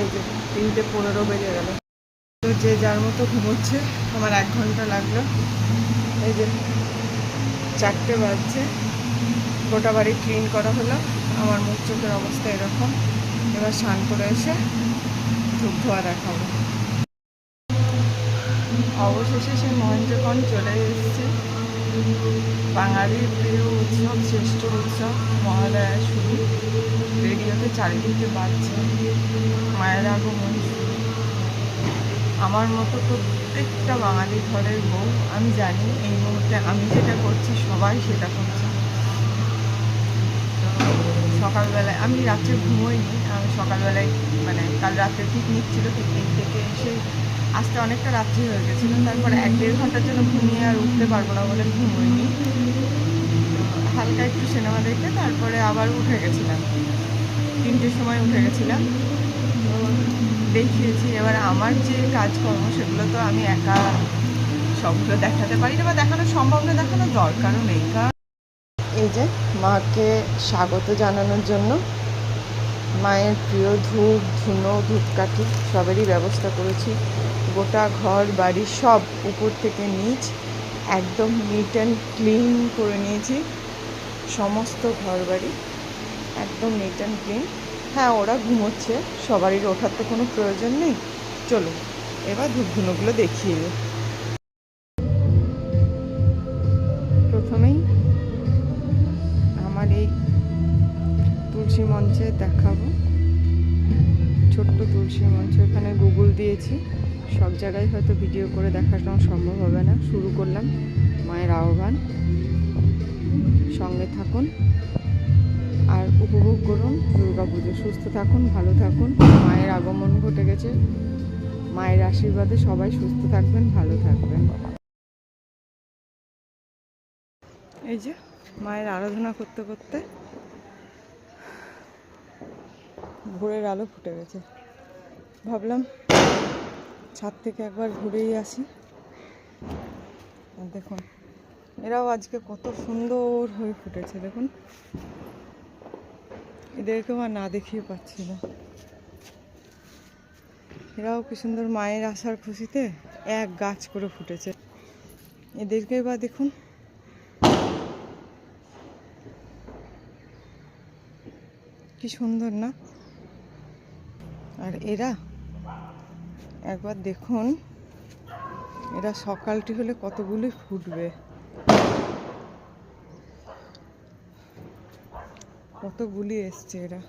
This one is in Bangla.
এই যে তিনটে পনেরো বেজে গেল। তো যে যার মতো ঘুমোচ্ছে, আমার এক ঘণ্টা লাগল। এই যে চারটে বাজছে। গোটা বাড়ি ক্লিন করা হলো। আমার মুখ চোখের অবস্থা এরকম। এবার স্নান করে এসে ধূপ ধোয়া দেখাবো। অবশেষে সে মহেন্দ্রকণ চলে এসেছে। বাঙালির প্রিয় উৎসব, শ্রেষ্ঠ উৎসব, মহালয়া শুরু। রেডিওতে চারিদিকে বাজছে মায়ের আগমন। আমার মতো প্রত্যেকটা বাঙালি ঘরের বউ, আমি জানি এই মুহূর্তে আমি যেটা করছি, সবাই সেটা করছে। সকালবেলায়, আমি রাত্রে ঘুমোইনি আমি সকালবেলায় মানে কাল রাত্রে পিকনিক ছিল পিকনিক থেকে এসে আসতে অনেকটা রাত্রি হয়ে গেছিল। তারপরে এক দেড় ঘণ্টার জন্য ঘুমিয়ে আর উঠতে পারব না বলে ঘুমোইনি। হালকা একটু সিনেমা দেখে তারপরে আবার উঠে গেছিলাম। তিনটের সময় উঠে গেছিলাম। তো দেখিয়েছি এবার আমার যে কাজকর্ম, সেগুলো তো আমি একা সবগুলো দেখাতে পারি না বা দেখানো সম্ভব না দেখানো দরকারও নেই। কারণ এই যে মাকে স্বাগত জানানোর জন্য মায়ের প্রিয় ধূপ, ধুনো, ধূপকাঠি সবেরই ব্যবস্থা করেছি। গোটা ঘর, বাড়ি সব উপর থেকে নিচ একদম নিট অ্যান্ড ক্লিন করে নিয়েছি। সমস্ত ঘর বাড়ি একদম নিট অ্যান্ড ক্লিন হ্যাঁ ওরা ঘুমোচ্ছে, সবারই ওঠার তো কোনো প্রয়োজন নেই। চলুন, এবার ধূপ ধুনোগুলো দেখিয়ে দিই। প্রথমেই আমার এই তুলসী মঞ্চে দেখাবো। ছোট্ট তুলসী মঞ্চ, এখানে গুগল দিয়েছি। সব জায়গায় হয়তো ভিডিও করে দেখানো সম্ভব হবে না। শুরু করলাম মায়ের আহ্বান। সঙ্গে থাকুন। আর উপভোগ করুন, দুর্গা পুজো। সুস্থ থাকুন, ভালো থাকুন। মায়ের আগমন ঘটে গেছে। মায়ের আশীর্বাদে সবাই সুস্থ থাকবেন, ভালো থাকবেন। এই যে মায়ের আরাধনা করতে করতে ভোরের আলো ফুটে গেছে। ভাবলাম ছাদ থেকে একবার ঘুরেই আসি। দেখুন, এরাও আজকে কত সুন্দর হয়ে ফুটেছে, দেখুন। এদেরকেও আর না দেখিয়ে পাচ্ছি না। এরাও কি সুন্দর মায়ের আসার খুশিতে এক গাছ করে ফুটেছে। এদেরকে বা দেখুন। কি সুন্দর না? আর এরা, একবার দেখুন, এরা সকালটি হলে কতগুলি ফুটবে। কতগুলি এসছে এরা।